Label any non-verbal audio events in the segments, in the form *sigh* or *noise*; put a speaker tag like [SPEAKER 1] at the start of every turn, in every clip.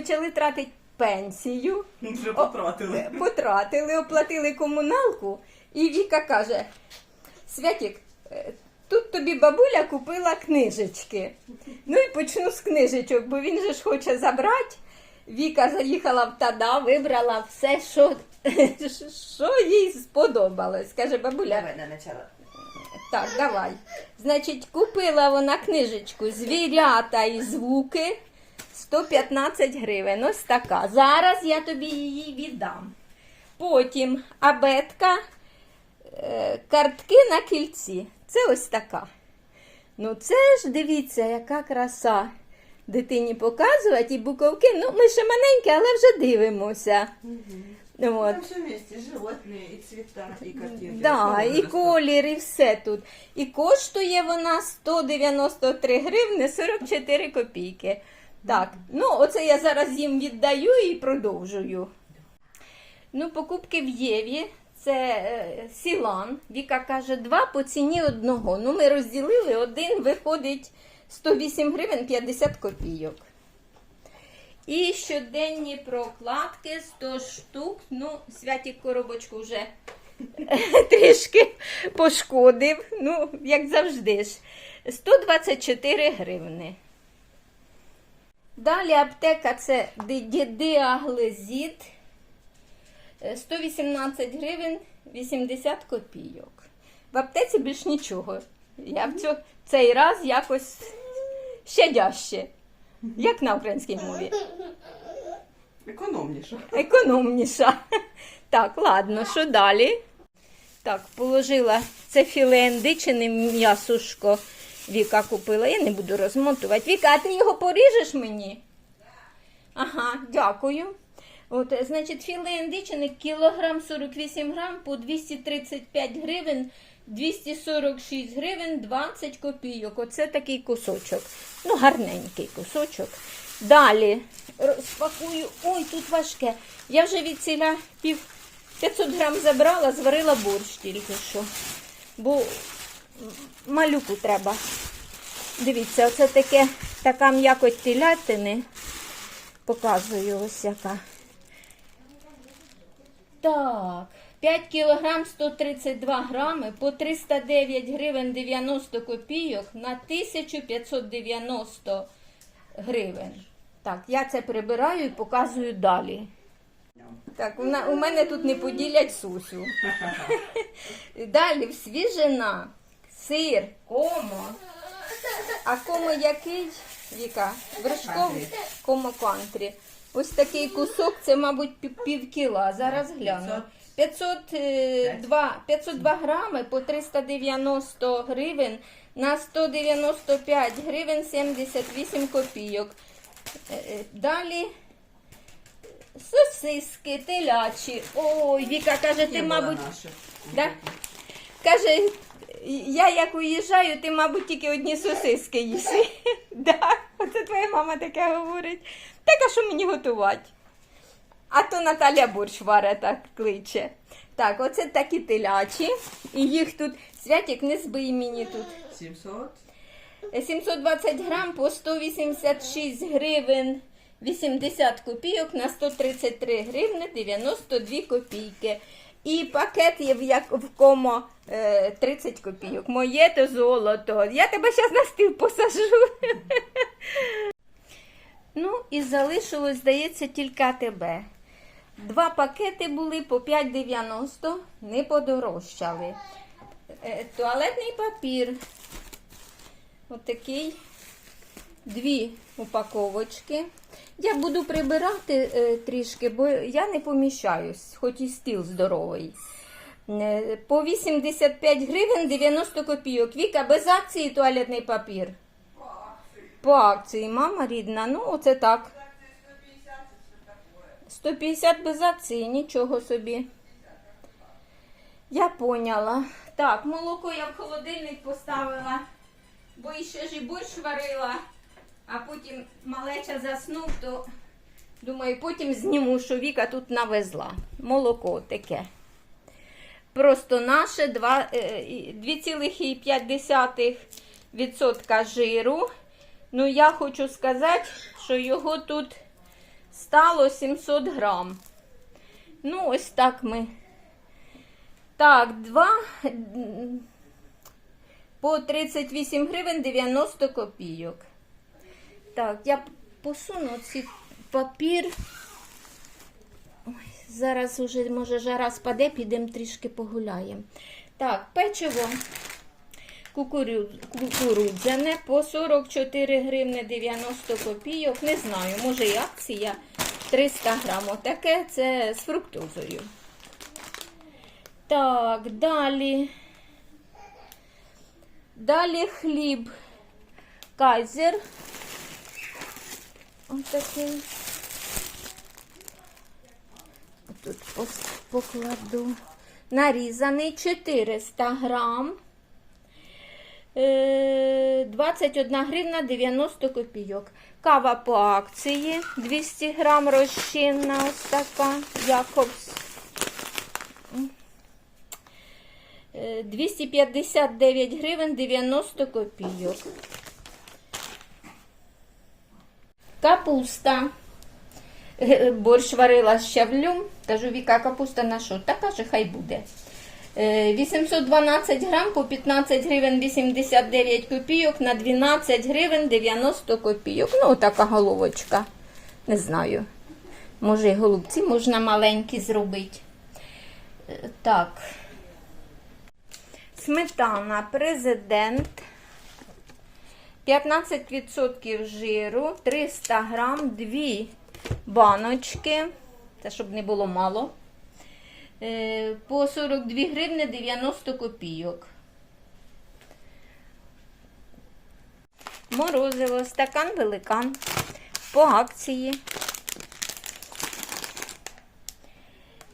[SPEAKER 1] почали тратити пенсію,
[SPEAKER 2] Вже потратили.
[SPEAKER 1] потратили, оплатили комуналку, і Віка каже: Святік, е, тут тобі бабуля купила книжечки. Ну і почну з книжечок, бо він же ж хоче забрати. Віка заїхала в тада, вибрала все, що, *laughs* що їй сподобалось. Каже, бабуля,
[SPEAKER 2] Давай на начало.
[SPEAKER 1] так, давай. Значить, купила вона книжечку Звірята і звуки 115 гривень. Ось така. Зараз я тобі її віддам. Потім абетка, е, картки на кільці. Це ось така. Ну, це ж дивіться, яка краса. Дитині показувати і буковки. Ну, ми ще маленькі, але вже дивимося. От.
[SPEAKER 2] Там все вместе, животные, и цвета, и картинки.
[SPEAKER 1] Да, і колір, і все тут. І коштує вона 193 гривни 44 копійки. Так, ну оце я зараз їм віддаю і продовжую. Ну, покупки в Єві. Це е, Сілан. Віка каже, два по ціні одного. Ну, ми розділили, один виходить 108 гривень 50 копійок. І щоденні прокладки 100 штук. Ну, святі коробочку вже *laughs* трішки пошкодив. Ну, як завжди ж. 124 гривни. Далі аптека це діаглезід. Е, 118 гривень 80 копійок. В аптеці більш нічого. Я в цьо- цей раз якось щадяще. Як на українській мові?
[SPEAKER 2] Економніше.
[SPEAKER 1] економніша. Так, ладно, що далі? Так, положила це філе індичини м'ясушко. Віка купила. Я не буду розмотувати. Віка, а ти його поріжеш мені? Ага, дякую. От, значить, філе індичини кілограм 48 грам по 235 гривень, 246 гривень 20 копійок. Оце такий кусочок. Ну, гарненький кусочок. Далі розпакую. Ой, тут важке. Я вже від ціля пів 500 грам забрала, зварила борщ тільки що. Бо малюку треба. Дивіться, оце таке, така м'якоть телятини. Показую ось яка. Так, 5 кілограм 132 грами по 309 гривень 90 копійок на 1590 гривень. Так, я це прибираю і показую далі. Так, у мене тут не поділять сусю. *laughs* Далі свіжина, сир, комо. А комо який? Віка? Вершковий комо кантрі. Ось такий кусок, це, мабуть, пів, кіла. Зараз гляну. 502, 502 грами по 390 гривень на 195 гривень 78 копійок. Е, е, Далі сосиски телячі. Ой, Віка каже, ти, мабуть. Да? Каже, я як уїжджаю, ти, мабуть, тільки одні сосиски їси. *laughs* Да, оце твоя мама таке говорить. Так, а що мені готувати? А то Наталя борщ варе так кличе. Так, оце такі телячі. І їх тут, Святік, не збий мені тут.
[SPEAKER 2] 700.
[SPEAKER 1] 720 грам по 186 гривень 80 копійок на 133 гривни 92 копійки. І пакет є в, як, е, 30 копійок. Моє то золото. Я тебе зараз на стіл посажу. *laughs* Ну, і залишилось, здається, тільки АТБ. Два пакети були по 5,90, не подорожчали. Е, Туалетний папір Отакий дві упаковочки. Я буду прибирати е, трішки, бо я не поміщаюсь, хоч і стіл здоровий. Е, по 85 гривень 90 копійок. Віка, без акції туалетний папір. По акції, мама рідна. Ну, оце так. 150 без акції, нічого собі. Я поняла. Так, молоко я в холодильник поставила, бо іще ж і борщ варила, а потім малеча заснув, то думаю, потім зніму, що Віка тут навезла. Молоко таке. Просто наше два- е, і 2,5% жиру. Ну, я хочу сказати, що його тут стало 700 грам. Ну, ось так ми. Так, два по 38 гривень 90 копійок. Так, я посуну цей папір. Ой, зараз уже, може, жара спаде, підемо трішки погуляємо. Так, печиво кукурудзяне по 44 гривни 90 копійок. Не знаю, може і акція 300 грам. Отаке це з фруктозою. Так, далі. Далі хліб кайзер. Ось такий. Тут покладу. Нарізаний 400 грам. Е, 21 гривна 90 копійок. Кава по акції 200 грам розчинна, ось така, Якобс. Е, 259 гривень 90 копійок. Капуста. Е, Борщ варила з щавлем. Кажу, Віка, капуста на що? Та каже, хай буде. Е, 812 грам по 15 гривень 89 копійок на 12 гривень 90 копійок. Ну, така головочка. Не знаю. Може, і голубці можна маленькі зробити. Е, Так. Сметана президент. 15% жиру, 300 грам, 2 баночки. Це щоб не було мало. Е, По 42 гривни 90 копійок. Морозиво, стакан великан. По акції.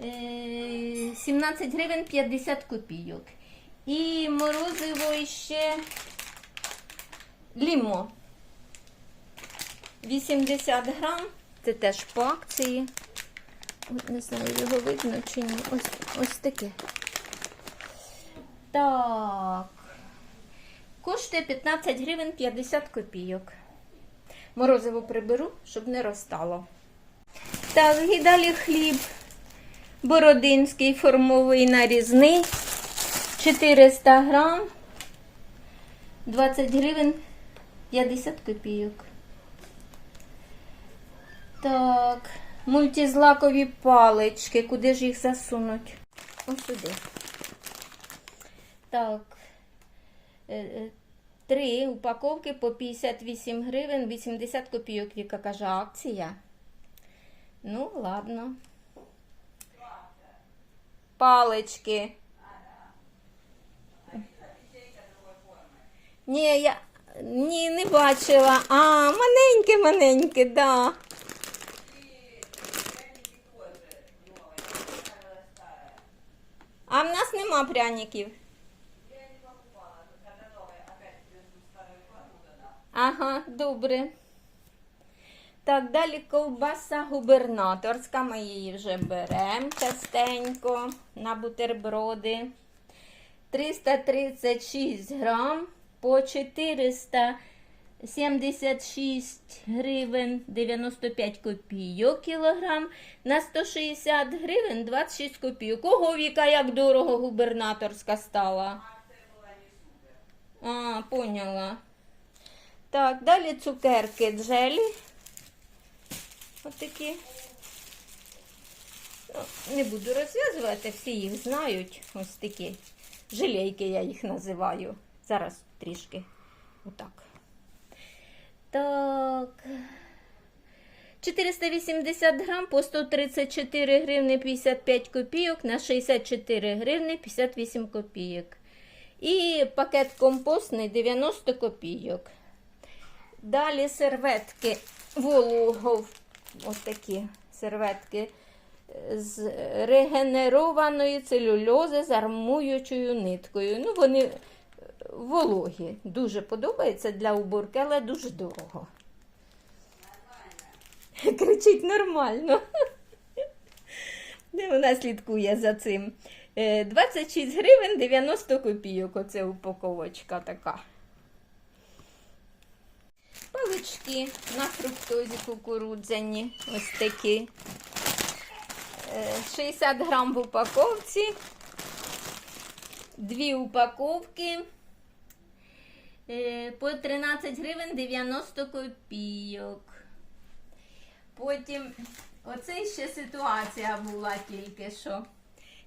[SPEAKER 1] Е, 17 гривень 50 копійок. І морозиво ще лімо. 80 грам. Це теж по акції. От не знаю, його видно чи ні. Ось, ось таке. Так. Коштує 15 гривень 50 копійок. Морозиво приберу, щоб не розтало. Так, і далі хліб. Бородинський формовий нарізний. 400 грам. 20 гривень 50 копійок. Так, мультизлакові палички. Куди ж їх засунуть? Ось сюди. Так. Е, е, Три упаковки по 58 гривень 80 копійок. Віка каже, акція. Ну, ладно. Палички. Ні, я ні, не бачила. А, маленьке, маленьке, да. А в нас нема пряників. Ага, добре. Так, далі ковбаса губернаторська. Ми її вже беремо частенько на бутерброди. 336 грам по 476 гривень 95 копійок кілограм на 160 гривень 26 копійок. Ого, Віка, як дорого губернаторська стала. А, поняла. Так, далі цукерки джелі. Отакі. Ну, не буду розв'язувати, всі їх знають. Ось такі жилейки я їх називаю. Зараз трішки. Отак. Так. 480 грам по 134 гривни 55 копійок на 64 гривни 58 копійок. І пакет компостний 90 копійок. Далі серветки вологов. Ось такі серветки з регенерованої целюльози з армуючою ниткою. Ну, вони вологі. Дуже подобається для уборки, але дуже дорого. Нормально. *laughs* Кричить нормально. *laughs* Де вона слідкує за цим. Е, 26 гривень 90 копійок. Оце упаковочка така. Палички. на фруктозі кукурудзяні. Ось такі. Е, 60 грам в упаковці. Дві упаковки. Е, По 13 гривень 90 копійок. Потім, оце ще ситуація була тільки що.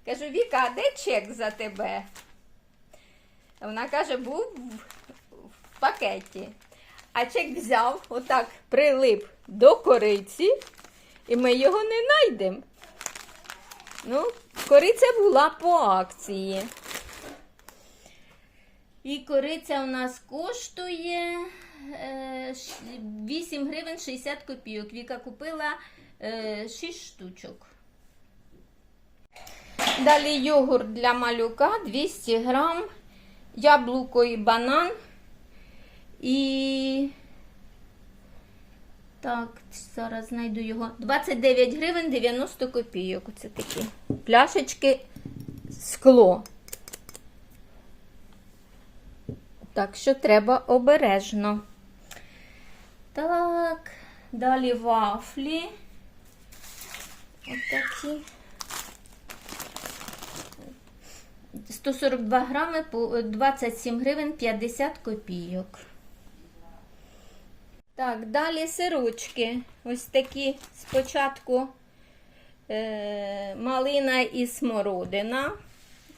[SPEAKER 1] Кажу, Віка, а де чек за тебе? Вона каже, був в- пакеті. А чек взяв, отак прилип до кориці, і ми його не знайдемо. Ну, кориця була по акції. І кориця у нас коштує е, 8 гривень 60 копійок. Віка купила е, 6 штучок. Далі йогурт для малюка 200 грам, яблуко і банан. І так, зараз знайду його. 29 гривень 90 копійок. Оце такі пляшечки скло. Так що треба обережно. Так, далі вафлі. Отакі. 142 грами по 27 гривень 50 копійок. Так, далі сирочки. Ось такі спочатку е, малина і смородина.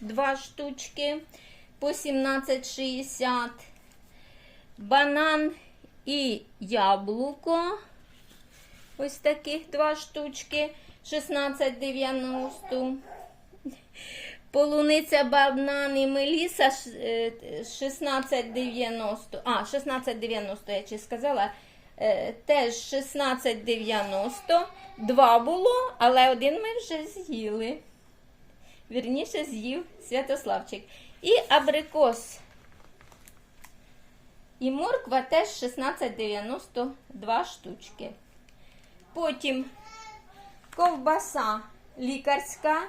[SPEAKER 1] Два штучки по 17,60. Банан і яблуко. Ось таких два штучки 16,90. Полуниця, банан і меліса е, 16,90. А, 16,90 я чи сказала. Е, Теж 16,90. Два було, але один ми вже з'їли. Вірніше з'їв Святославчик. І абрикос. І морква теж 16,90 два штучки. Потім ковбаса лікарська.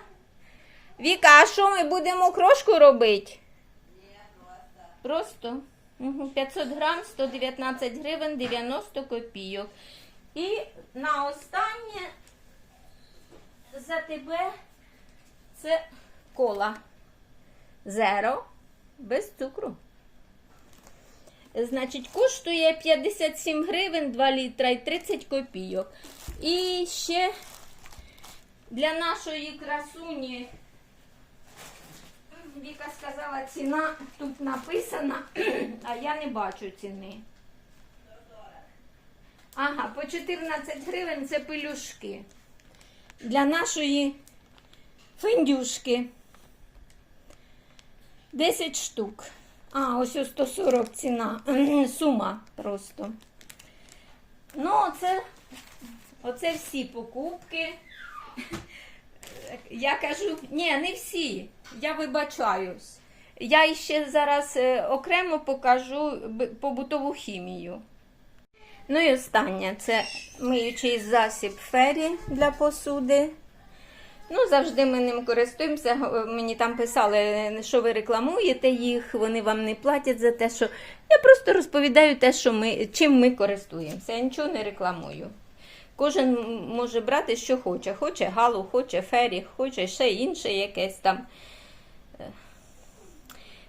[SPEAKER 1] Віка, а що ми будемо крошку робити? Просто 500 грам, 119 гривень, 90 копійок. І на останнє за тебе це кола. Зеро без цукру. Значить, коштує 57 гривень, 2 літра і 30 копійок. І ще для нашої красуні Віка сказала, ціна тут написана, *clears throat* а я не бачу ціни. Ага, по 14 гривень це пелюшки. Для нашої фендюшки. 10 штук. А, ось ось 140 ціна. Сума просто. Ну, оце, оце всі покупки. Я кажу, ні, не всі. Я вибачаюсь. Я ще зараз е, окремо покажу побутову хімію. Ну і останнє це миючий засіб фері для посуди. Ну, завжди ми ним користуємося. Мені там писали, що ви рекламуєте їх, вони вам не платять за те, що. Я просто розповідаю те, що ми, чим ми користуємося. Я нічого не рекламую. Кожен може брати, що хоче. Хоче галу, хоче фері, хоче ще інше якесь там. Е,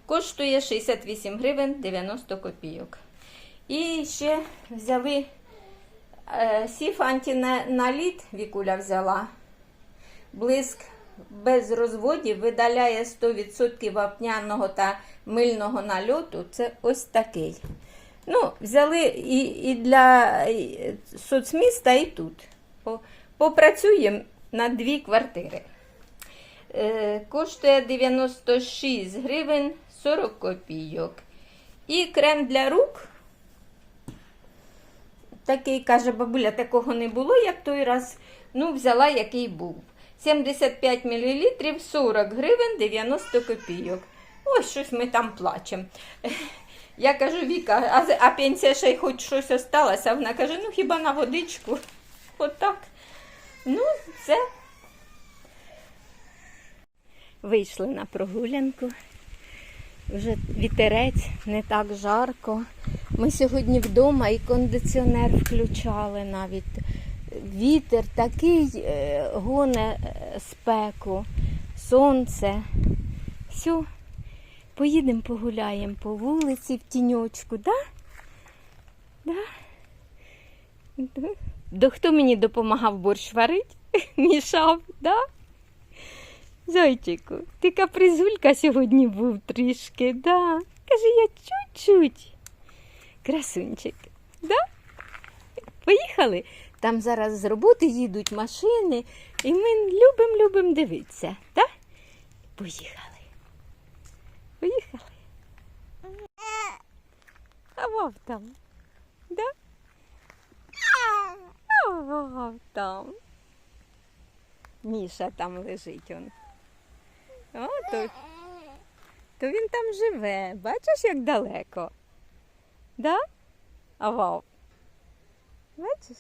[SPEAKER 1] Коштує 68 гривень 90 копійок. І ще взяли е, сіф антиналіт, Вікуля взяла. Блиск без розводів видаляє 100% вапняного та мильного нальоту. Це ось такий. Ну, взяли і, і для соцміста, і тут. Попрацюємо на дві квартири. Е, коштує 96 гривень 40 копійок. І крем для рук. Такий, каже бабуля, такого не було, як той раз. Ну, взяла, який був. 75 мл 40 гривень 90 копійок. Ось щось ми там плачемо. *laughs* Я кажу, Віка, а, а пенсія ще й хоч щось осталося. Вона каже, ну хіба на водичку. *laughs* Отак. Ну, все. Вийшли на прогулянку. Вже вітерець, не так жарко. Ми сьогодні вдома і кондиціонер включали навіть. Вітер такий е, гоне е, спеку, сонце. Все, поїдемо погуляємо по вулиці в тіньочку, да? Да? Да. До хто мені допомагав борщ варити? *laughs* Мішав, да? Зайчику, ти капризулька сьогодні був трішки, да? Каже, я чуть-чуть. Красунчик, да? Поїхали? Там зараз з роботи їдуть машини, і ми любимо, любимо дивитися, да? Поїхали. Поїхали. А вов там? А вов там. Міша там лежить он. О, то, то він там живе. Бачиш, як далеко? Да? А вау. Бачиш?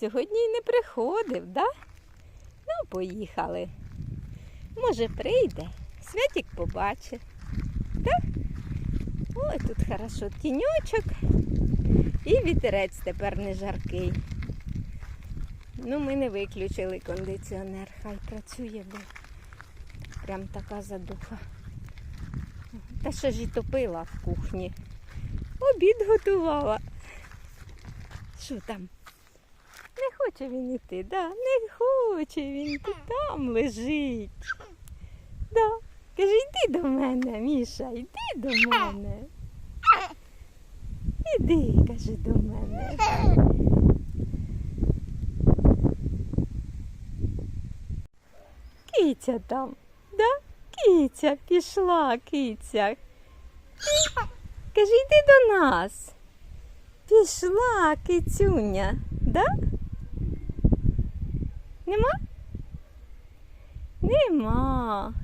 [SPEAKER 1] Сьогодні й не приходив, да? Ну, поїхали. Може, прийде. Святік побачить. Да? Ой, тут хорошо тіньочок. І вітерець тепер не жаркий. Ну, ми не виключили кондиціонер, хай працює, бо прям така задуха. Та ще ж і топила в кухні. Обід готувала. Що там? Хоче він іти, да? Не хоче він іти, там лежить. Да. Каже, йди до мене, Міша, йди до мене. Іди, каже, до мене. Киця там, да? Киця пішла, киця. Каже, йди до нас. Пішла кицюня, да? Нема? Нема.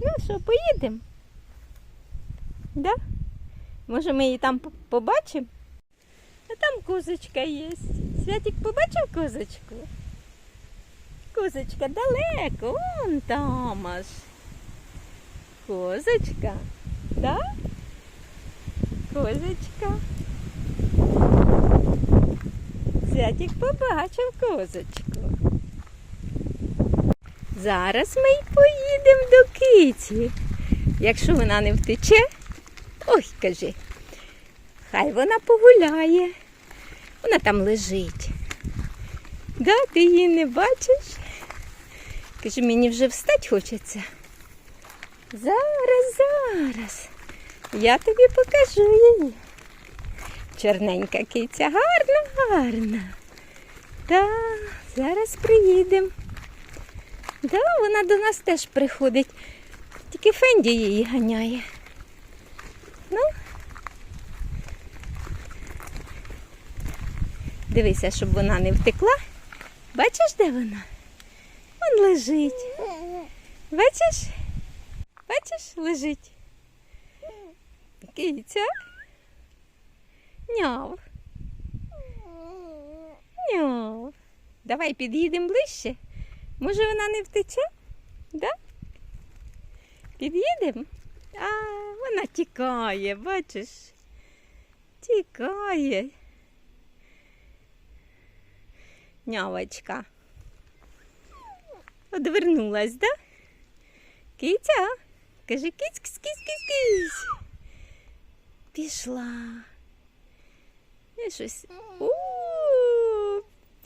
[SPEAKER 1] Ну що, поїдемо? Да? Може, ми її там побачимо? А там козочка є. Святик побачив козочку? Козочка далеко, вон там аж. Козочка, да? Козочка. Святик побачив козочку. Зараз ми й поїдемо до киті. Якщо вона не втече, ой, кажи, хай вона погуляє. Вона там лежить. Да, ти її не бачиш? Каже, мені вже встать хочеться. Зараз, зараз. Я тобі покажу її. Чорненька киця, гарна, гарна. Да, зараз приїдемо. Да, вона до нас теж приходить. Тільки Фенді її ганяє. Ну. Дивися, щоб вона не втекла. Бачиш, де вона? Вон лежить. Бачиш? Бачиш, лежить. Киця. Няв. Няв. Давай під'їдемо ближче. Може вона не втече? Да? Під'їдемо? А, вона тікає, бачиш? Тікає. Нявочка. Одвернулась, да? Киця? Кажи киць, киць, киць, киць, киць. Пішла. Я щось. У,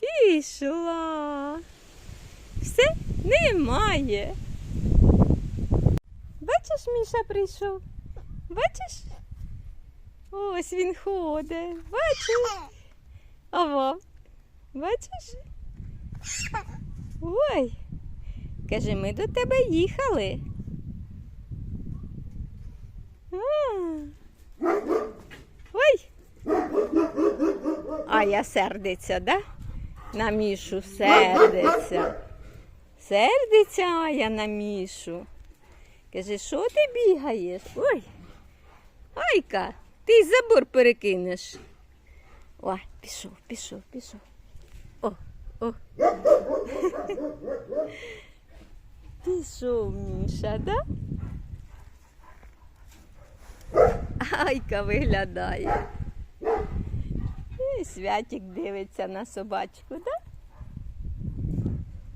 [SPEAKER 1] пішла. Все немає. Бачиш, Міша прийшов? Бачиш? Ось він ходить. Бачиш? Ава. Бачиш? Ой. Каже, ми до тебе їхали. А. Ой. А я сердиться, да? На мішу сердиться. Сердиться Ая на мішу. Каже, що ти бігаєш? Ой. Айка, ти забор перекинеш. Ой, пішов, пішов, пішов. О, о. Пішов Міша, да? Айка виглядає. І Святик дивиться на собачку, да?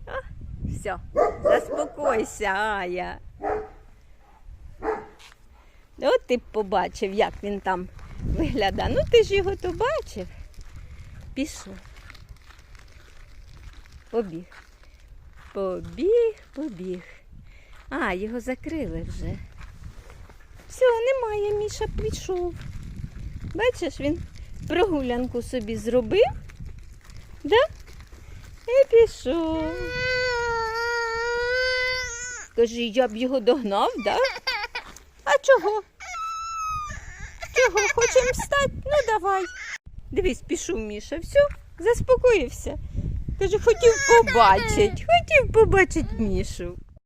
[SPEAKER 1] А, все, заспокойся, Ая. От ти б побачив, як він там виглядає. Ну ти ж його то бачив. Пішов. Побіг. Побіг, побіг. А, його закрили вже. Все, немає, Міша пішов. Бачиш, він прогулянку собі зробив. Да? І пішов. Скажи, я б його догнав, да? А чого? Чого? Хочемо встати? Ну давай. Дивись, пішов Міша, все, заспокоївся. Каже, хотів побачити, хотів побачити Мішу.